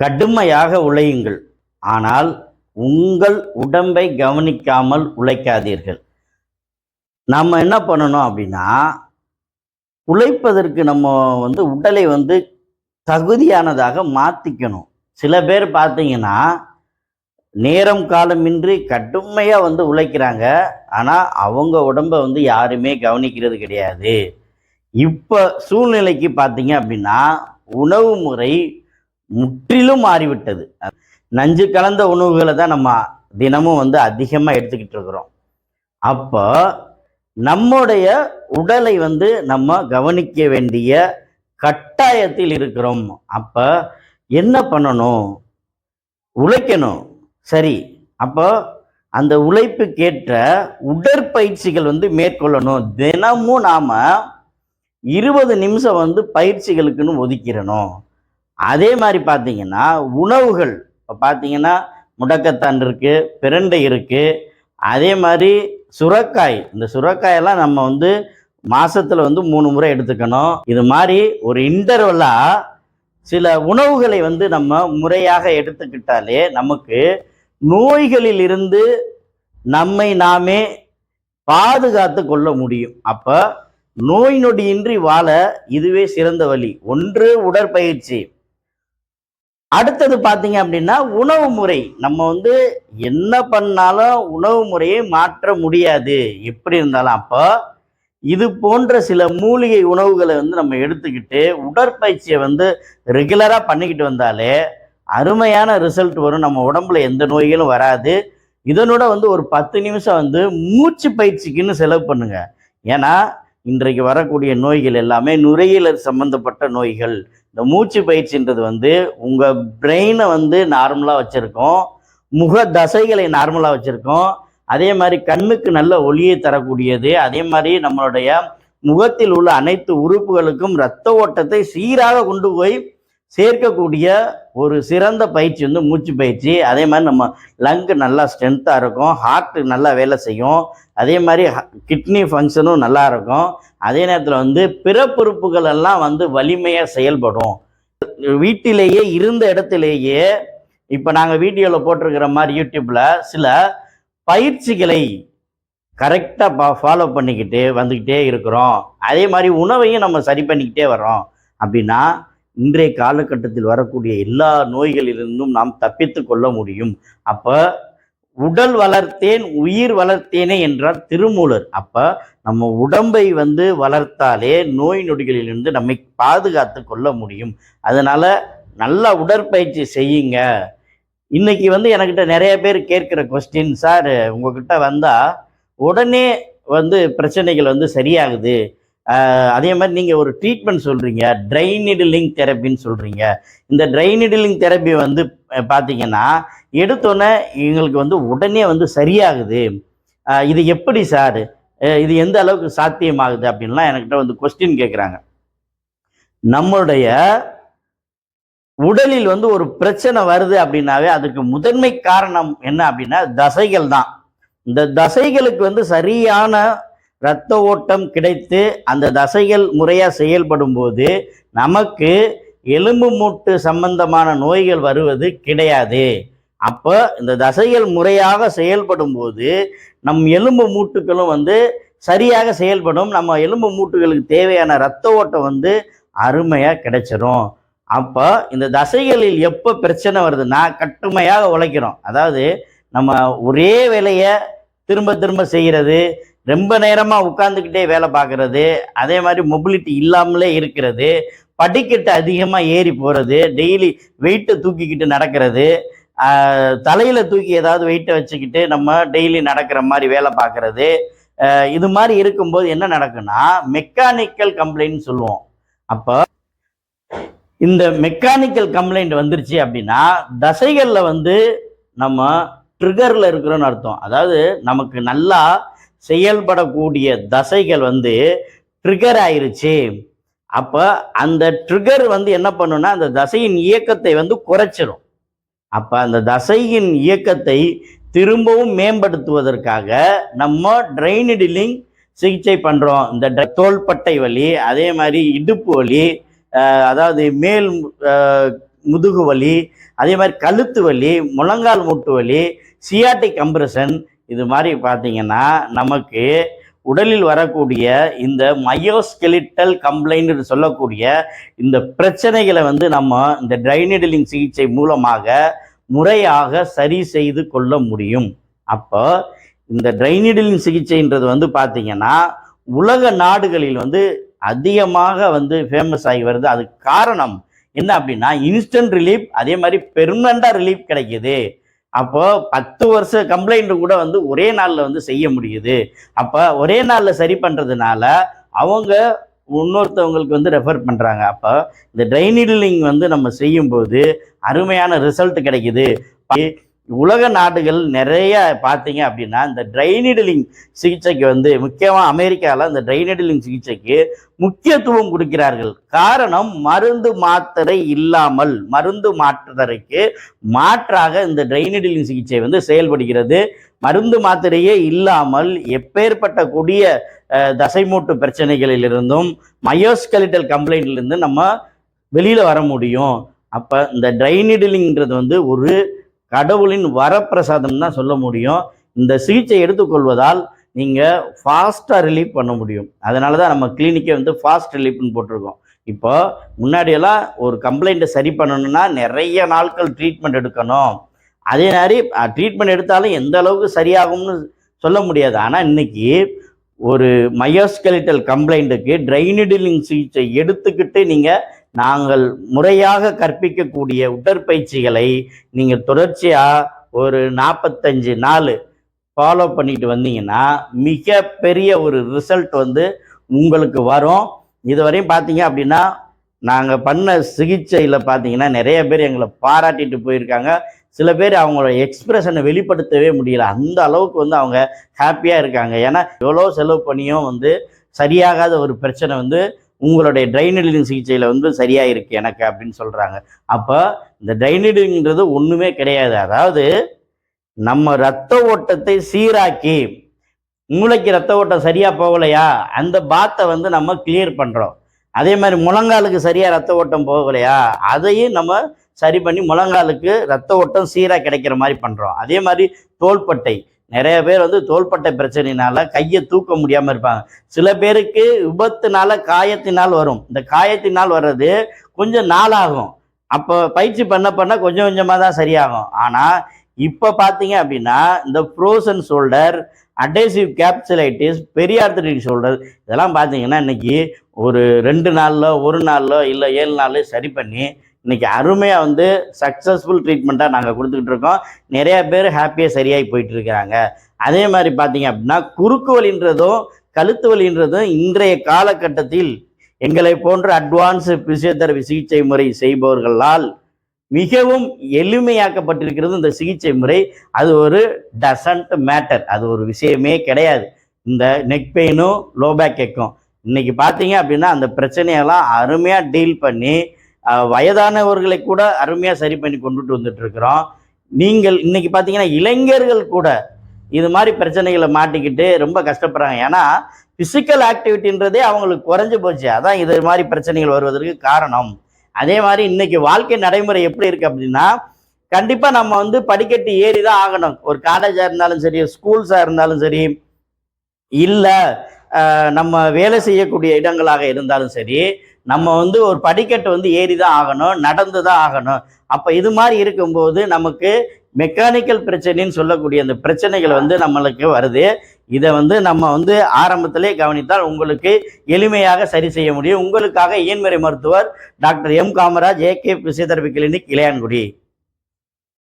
கடுமையாக உழையுங்கள். ஆனால் உங்கள் உடம்பை கவனிக்காமல் உழைக்காதீர்கள். நம்ம என்ன பண்ணணும் அப்படின்னா உழைப்பதற்கு நம்ம வந்து உடலை வந்து தகுதியானதாக மாற்றிக்கணும் சில பேர் பார்த்தீங்கன்னா நேரம் காலமின்றி கடுமையாக வந்து உழைக்கிறாங்க. ஆனால் அவங்க உடம்பை வந்து யாருமே கவனிக்கிறது கிடையாது. இப்போ சூழ்நிலைக்கு பார்த்தீங்க அப்படின்னா உணவு முறை முற்றிலும் மாறிவிட்டது. நஞ்சு கலந்த உணவுகளை தான் நம்ம தினமும் வந்து அதிகமாக எடுத்துக்கிட்டு இருக்கிறோம். அப்போ நம்முடைய உடலை வந்து நம்ம கவனிக்க வேண்டிய கட்டாயத்தில் இருக்கிறோம். அப்போ என்ன பண்ணணும்? உழைக்கணும். சரி. அப்போ அந்த உழைப்புக்கேற்ற உடற்பயிற்சிகள் வந்து மேற்கொள்ளணும். தினமும் நாம் இருபது நிமிஷம் வந்து பயிற்சிகளுக்குன்னு ஒதுக்கிடணும். அதே மாதிரி பார்த்தீங்கன்னா உணவுகள். இப்போ பார்த்தீங்கன்னா முடக்கத்தான் இருக்குது பிரண்டை இருக்குது அதே மாதிரி சுரக்காய். இந்த சுரக்காயெல்லாம் நம்ம வந்து மாதத்தில் வந்து மூணு முறை எடுத்துக்கணும். இது மாதிரி ஒரு இன்டர்வலாக சில உணவுகளை வந்து நம்ம முறையாக எடுத்துக்கிட்டாலே நமக்கு நோய்களில் இருந்து நம்மை நாமே பாதுகாத்து கொள்ள முடியும். அப்போ நோய் நொடியின்றி வாழ இதுவே சிறந்த வழி. ஒன்று உடற்பயிற்சி. அடுத்தது பார்த்தீங்க அப்படின்னா உணவு முறை. நம்ம வந்து என்ன பண்ணாலும் உணவு முறையை மாற்ற முடியாது. எப்படி இருந்தாலும் அப்போ இது போன்ற சில மூலிகை உணவுகளை வந்து நம்ம எடுத்துக்கிட்டு உடற்பயிற்சியை வந்து ரெகுலராக பண்ணிக்கிட்டு வந்தாலே அருமையான ரிசல்ட் வரும். நம்ம உடம்புல எந்த நோய்களும் வராது. இதனோட வந்து ஒரு பத்து நிமிஷம் வந்து மூச்சு பயிற்சிக்குன்னு செலவு பண்ணுங்க. ஏன்னா இன்றைக்கு வரக்கூடிய நோய்கள் எல்லாமே நுரையீரல் சம்பந்தப்பட்ட நோய்கள் இந்த மூச்சு பயிற்சின்றது வந்து உங்கள் பிரெயினை வந்து நார்மலாக வச்சுருக்கோம். முக தசைகளை நார்மலாக வச்சுருக்கோம். அதே மாதிரி கண்ணுக்கு நல்ல ஒளியை தரக்கூடியது. அதே மாதிரி நம்மளுடைய முகத்தில் உள்ள அனைத்து உறுப்புகளுக்கும் இரத்த ஓட்டத்தை சீராக கொண்டு போய் சேர்க்கக்கூடிய ஒரு சிறந்த பயிற்சி வந்து மூச்சு பயிற்சி. அதே மாதிரி நம்ம லங்கு நல்லா ஸ்ட்ரென்த்தாக இருக்கும். ஹார்ட்டு நல்லா வேலை செய்யும். அதே மாதிரி கிட்னி ஃபங்க்ஷனும் நல்லா இருக்கும். அதே நேரத்தில் வந்து பிறப்புறுப்புகள் எல்லாம் வந்து வலிமையாக செயல்படும். வீட்டிலேயே இருந்த இடத்திலேயே இப்போ நாங்கள் வீடியோவில் போட்டிருக்கிற மாதிரி யூடியூப்பில் சில பயிற்சிகளை கரெக்டாக ஃபாலோ பண்ணிக்கிட்டு வந்துக்கிட்டே இருக்கிறோம். அதே மாதிரி உணவையும் நம்ம சரி பண்ணிக்கிட்டே வர்றோம். அப்படின்னா இன்றைய காலகட்டத்தில் வரக்கூடிய எல்லா நோய்களிலிருந்தும் நாம் தப்பித்து கொள்ள முடியும். அப்போ உடல் வளர்த்தேன் உயிர் வளர்த்தேனே என்றார் திருமூலர். அப்போ நம்ம உடம்பை வந்து வளர்த்தாலே நோய் நொடிகளிலிருந்து நம்மை பாதுகாத்து கொள்ள முடியும். அதனால் நல்லா உடற்பயிற்சி செய்யுங்க. இன்னைக்கு வந்து என்கிட்ட நிறைய பேர் கேட்குற கொஸ்டின் சார் உங்ககிட்ட வந்தால் உடனே வந்து பிரச்சனைகள் வந்து சரியாகுது. அதே மாதிரி நீங்கள் ஒரு ட்ரீட்மெண்ட் சொல்கிறீங்க ட்ரைனிடிலிங் தெரப்பின்னு சொல்கிறீங்க இந்த ட்ரைனிடிலிங் தெரப்பி வந்து பார்த்தீங்கன்னா எடுத்தோன்னே எங்களுக்கு வந்து உடனே வந்து சரியாகுது. இது எப்படி சார்? இது எந்த அளவுக்கு சாத்தியமாகுது அப்படின்லாம் என்கிட்ட வந்து கொஸ்டின் கேட்குறாங்க நம்மளுடைய உடலில் வந்து ஒரு பிரச்சனை வருது அப்படின்னாவே அதுக்கு முதன்மை காரணம் என்ன அப்படின்னா தசைகள் தான். இந்த தசைகளுக்கு வந்து சரியான இரத்த ஓட்டம் கிடைத்து அந்த தசைகள் முறையாக செயல்படும் போது நமக்கு எலும்பு மூட்டு சம்பந்தமான நோய்கள் வருவது கிடையாது. அப்போ இந்த தசைகள் முறையாக செயல்படும் போது நம் எலும்பு மூட்டுகளும் வந்து சரியாக செயல்படும். நம்ம எலும்பு மூட்டுகளுக்கு தேவையான இரத்த ஓட்டம் வந்து அருமையாக கிடைச்சிரும். அப்போ இந்த தசைகளில் எப்போ பிரச்சனை வருதுன்னா கட்டுமையாக உழைக்கிறோம். அதாவது நம்ம ஒரே வேலையை திரும்ப திரும்ப செய்கிறது ரொம்ப நேரமாக உட்காந்துக்கிட்டே வேலை பார்க்குறது அதே மாதிரி மொபிலிட்டி இல்லாமலே இருக்கிறது படிக்கட்டு அதிகமாக ஏறி போகிறது டெய்லி வெயிட்டை தூக்கிக்கிட்டு நடக்கிறது தலையில் தூக்கி ஏதாவது வெயிட்டை வச்சுக்கிட்டு நம்ம டெய்லி நடக்கிற மாதிரி வேலை பார்க்குறது இது மாதிரி இருக்கும்போது என்ன நடக்குன்னா மெக்கானிக்கல் கம்ப்ளைண்ட் சொல்லுவோம். அப்போ இந்த மெக்கானிக்கல் கம்ப்ளைண்ட் வந்துருச்சு அப்படின்னா தசைகளில் வந்து நம்ம ட்ரிகரில் இருக்கிறோன்னு அர்த்தம். அதாவது நமக்கு நல்லா செயல்படக்கூடிய தசைகள் வந்து ட்ரிகர் ஆயிருச்சு. அப்போ அந்த ட்ரிகர் வந்து என்ன பண்ணுன்னா அந்த தசையின் இயக்கத்தை வந்து குறைச்சிரும். அப்போ அந்த தசையின் இயக்கத்தை திரும்பவும் மேம்படுத்துவதற்காக நம்ம ட்ரைனிடிலிங் சிகிச்சை பண்ணுறோம் இந்த ட- தோள்பட்டை வலி அதே மாதிரி இடுப்பு வலி அதாவது மேல் முதுகு வலி அதே மாதிரி கழுத்து வலி முழங்கால் மூட்டு வலி சியாட்டிக் கம்ப்ரெஷன் இது மாதிரி பார்த்தீங்கன்னா நமக்கு உடலில் வரக்கூடிய இந்த மயோஸ்கெலிட்டல் கம்ப்ளைண்ட் சொல்லக்கூடிய இந்த பிரச்சனைகளை வந்து நம்ம இந்த ட்ரைனிடலிங் சிகிச்சை மூலமாக முறையாக சரி செய்து கொள்ள முடியும். அப்போ இந்த ட்ரைனிடலிங் சிகிச்சைன்றது வந்து பார்த்தீங்கன்னா உலக நாடுகளில் வந்து அதிகமாக வந்து ஃபேமஸ் ஆகி வருது. அதுக்கு காரணம் என்ன அப்படின்னா இன்ஸ்டன்ட் ரிலீஃப் அதே மாதிரி பெர்மனண்டாக ரிலீஃப் கிடைக்கிது. அப்போ பத்து வருஷ கம்ப்ளைண்ட் கூட வந்து ஒரே நாளில் வந்து செய்ய முடியுது. அப்போ ஒரே நாளில் சரி பண்ணுறதுனால அவங்க இன்னொருத்தவங்களுக்கு வந்து ரெஃபர் பண்ணுறாங்க அப்போ இந்த ட்ரைனிடலிங் வந்து நம்ம செய்யும்போது அருமையான ரிசல்ட் கிடைக்குது. உலக நாடுகள் நிறைய பார்த்தீங்க அப்படின்னா இந்த ட்ரைனிடலிங் சிகிச்சைக்கு வந்து முக்கியமாக அமெரிக்காவில் இந்த ட்ரைனிடலிங் சிகிச்சைக்கு முக்கியத்துவம் கொடுக்கிறார்கள். காரணம் மருந்து மாத்திரை இல்லாமல் மருந்து மாற்றுதற்கு மாற்றாக இந்த ட்ரைனிடலிங் சிகிச்சை வந்து செயல்படுகிறது. மருந்து மாத்திரையே இல்லாமல் எப்பேற்பட்ட கொடிய தசைமூட்டு பிரச்சனைகளிலிருந்தும் மயோஸ்கெலிட்டல் கம்ப்ளைண்ட்லேருந்து நம்ம வெளியில் வர முடியும். அப்போ இந்த ட்ரைனிடலிங்கிறது வந்து ஒரு கடவுளின் வரப்பிரசாதம் தான் சொல்ல முடியும். இந்த சிகிச்சை எடுத்துக்கொள்வதால் நீங்கள் ஃபாஸ்ட்டாக ரிலீஃப் பண்ண முடியும். அதனால தான் நம்ம கிளினிக்கே வந்து ஃபாஸ்ட் ரிலீஃப்னு போட்டிருக்கோம். இப்போ முன்னாடியெல்லாம் ஒரு கம்ப்ளைண்ட்டை சரி பண்ணணும்னா நிறைய நாட்கள் ட்ரீட்மெண்ட் எடுக்கணும். அதே மாதிரி ட்ரீட்மெண்ட் எடுத்தாலும் எந்த அளவுக்கு சரியாகும்னு சொல்ல முடியாது. ஆனால் இன்னைக்கு ஒரு மயோஸ்கெலிட்டல் கம்ப்ளைண்ட்டுக்கு ட்ரைனிடிலிங் சிகிச்சை எடுத்துக்கிட்டு நீங்கள் நாங்கள் முறையாக கற்பிக்கக்கூடிய உடற்பயிற்சிகளை நீங்கள் தொடர்ச்சியாக ஒரு நாற்பத்தஞ்சு நாள் ஃபாலோ பண்ணிட்டு வந்தீங்கன்னா மிகப்பெரிய ஒரு ரிசல்ட் வந்து உங்களுக்கு வரும். இதுவரையும் பார்த்தீங்க அப்படின்னா நாங்கள் பண்ண சிகிச்சையில் பார்த்தீங்கன்னா நிறைய பேர் எங்களை பாராட்டிட்டு போயிருக்காங்க. சில பேர் அவங்களோட எக்ஸ்பிரஷனை வெளிப்படுத்தவே முடியல. அந்த அளவுக்கு வந்து அவங்க ஹாப்பியாக இருக்காங்க. ஏன்னா எவ்வளோ செலவு பண்ணியும் வந்து சரியாகாத ஒரு பிரச்சனை வந்து உங்களுடைய ட்ரைனடிலிங் சிகிச்சையில் வந்து சரியாக இருக்கு எனக்கு அப்படின்னு சொல்கிறாங்க அப்போ இந்த ட்ரைனடிங்கிறது ஒன்றுமே கிடையாது. அதாவது நம்ம ரத்த ஓட்டத்தை சீராக்கி மூளைக்கு ரத்த ஓட்டம் சரியாக போகலையா? அந்த பாத்தை வந்து நம்ம கிளியர் பண்ணுறோம் அதே மாதிரி முழங்காலுக்கு சரியாக ரத்த ஓட்டம் போகலையா? அதையும் நம்ம சரி பண்ணி முழங்காலுக்கு ரத்த ஓட்டம் சீராக கிடைக்கிற மாதிரி பண்ணுறோம் அதே மாதிரி தோள்பட்டை. நிறைய பேர் வந்து தோள்பட்டை பிரச்சனையினால கையை தூக்க முடியாமல் இருப்பாங்க. சில பேருக்கு விபத்துனால காயத்தினால் வரும். இந்த காயத்தினால் வர்றது கொஞ்சம் நாளாகும். அப்போ பயிற்சி பண்ண பண்ண கொஞ்சம் கொஞ்சமாக தான் சரியாகும். ஆனால் இப்போ பார்த்தீங்க அப்படின்னா இந்த frozen shoulder adhesive capsulitis periarthritic shoulder இதெல்லாம் பார்த்தீங்கன்னா இன்னைக்கு ஒரு ரெண்டு நாளில் ஒரு நாளில் இல்லை ஏழு நாளில் சரி பண்ணி இன்னைக்கு அருமையாக வந்து சக்ஸஸ்ஃபுல் ட்ரீட்மெண்ட்டாக நாங்கள் கொடுத்துக்கிட்டு இருக்கோம். நிறைய பேர் ஹாப்பியாக சரியாகி போயிட்டு இருக்கிறாங்க. அதே மாதிரி பார்த்தீங்க அப்படின்னா குறுக்கு வலின்றதும் கழுத்து வலின்றதும் இன்றைய காலகட்டத்தில் எங்களை போன்ற அட்வான்ஸு பிசியோதெரபி சிகிச்சை முறை செய்பவர்களால் மிகவும் எளிமையாக்கப்பட்டிருக்கிறது இந்த சிகிச்சை முறை. அது ஒரு டசன்ட் மேட்டர் அது ஒரு விஷயமே கிடையாது. இந்த நெக் பெயினும் லோ பேக் கேக்கும் இன்னைக்கு பார்த்தீங்க அப்படின்னா அந்த பிரச்சனையெல்லாம் அருமையாக டீல் பண்ணி வயதானவர்களை கூட அருமையாக சரி பண்ணி கொண்டுட்டு வந்துட்டு இருக்கிறோம். நீங்கள் இன்னைக்கு பார்த்தீங்கன்னா இளைஞர்கள் கூட இது மாதிரி பிரச்சனைகளை மாட்டிக்கிட்டு ரொம்ப கஷ்டப்படுறாங்க. ஏன்னா ஃபிசிக்கல் ஆக்டிவிட்டின்றதே அவங்களுக்கு குறைஞ்சு போச்சு. அதான் இது மாதிரி பிரச்சனைகள் வருவதற்கு காரணம். அதே மாதிரி இன்னைக்கு வாழ்க்கை நடைமுறை எப்படி இருக்கு அப்படின்னா கண்டிப்பாக நம்ம வந்து படிக்கட்டு ஏறி தான் ஆகணும். ஒரு காலேஜாக இருந்தாலும் சரி ஸ்கூல்ஸாக இருந்தாலும் சரி இல்லை நம்ம வேலை செய்யக்கூடிய இடங்களாக இருந்தாலும் சரி நம்ம வந்து ஒரு படிக்கட்டு வந்து ஏறி தான் ஆகணும் நடந்து தான் ஆகணும். அப்போ இது மாதிரி இருக்கும்போது நமக்கு மெக்கானிக்கல் பிரச்சனைன்னு சொல்லக்கூடிய அந்த பிரச்சனைகள் வந்து நம்மளுக்கு வருது. இதை வந்து நம்ம வந்து ஆரம்பத்திலே கவனித்தால் உங்களுக்கு எளிமையாக சரி செய்ய முடியும். உங்களுக்காக இயன்முறை மருத்துவர் doctor M Kamaraj A K physiotherapy clinic Ilayangudi.